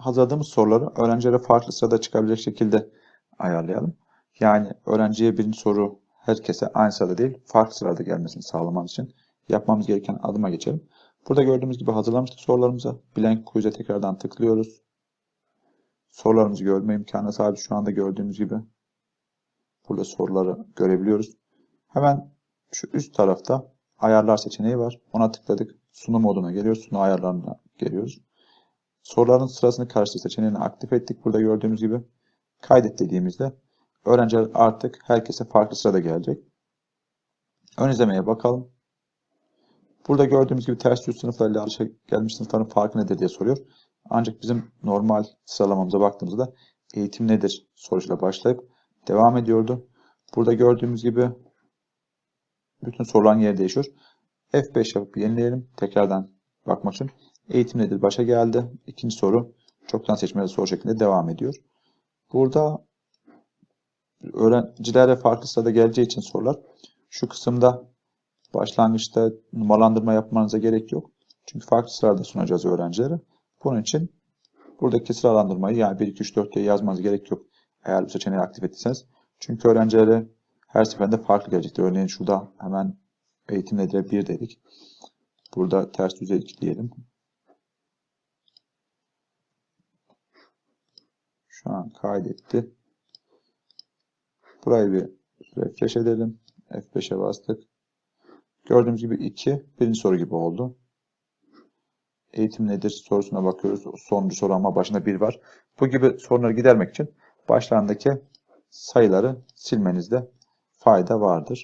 hazırladığımız soruları öğrencilere farklı sırada çıkabilecek şekilde ayarlayalım. Yani öğrenciye birinci soru herkese aynı sırada değil, farklı sırada gelmesini sağlamamız için yapmamız gereken adıma geçelim. Burada gördüğümüz gibi hazırlamıştık sorularımıza. Blank quiz'e tekrardan tıklıyoruz. Sorularımızı görme imkanı sahibi şu anda gördüğümüz gibi. Burada soruları görebiliyoruz. Hemen şu üst tarafta ayarlar seçeneği var. Ona tıkladık. Sunum moduna geliyoruz. Sunum ayarlarına geliyoruz. Soruların sırasını karıştır seçeneğini aktif ettik. Burada gördüğümüz gibi kaydet dediğimizde öğrenciler artık herkese farklı sırada gelecek. Ön izlemeye bakalım. Burada gördüğümüz gibi ters yüz sınıflarıyla alışa gelmiş sınıfların farkı nedir diye soruyor. Ancak bizim normal sıralamamıza baktığımızda eğitim nedir sorusuyla başlayıp devam ediyordu. Burada gördüğümüz gibi bütün soruların yeri değişiyor. F5 yapıp yenileyelim. Tekrardan bakmak için. Eğitim nedir? Başa geldi. İkinci soru çoktan seçmeli soru şeklinde devam ediyor. Burada öğrencilere farklı sırada geleceği için sorular şu kısımda başlangıçta numaralandırma yapmanıza gerek yok. Çünkü farklı sırada sunacağız öğrencilere. Bunun için buradaki sıralandırmayı yani 1, 2, 3, 4 diye yazmanız gerek yok. Eğer bu seçeneği aktif ettiyseniz. Çünkü öğrencilere her seferinde farklı gelecektir. Örneğin şurada hemen eğitim nedir 1 dedik. Burada ters düze 2 diyelim. Şu an kaydetti. Burayı bir refresh edelim. F5'e bastık. Gördüğümüz gibi 2 birinci soru gibi oldu. Eğitim nedir sorusuna bakıyoruz. Sonuncu soru ama başında 1 var. Bu gibi sorunları gidermek için başlarındaki sayıları silmenizde fayda vardır.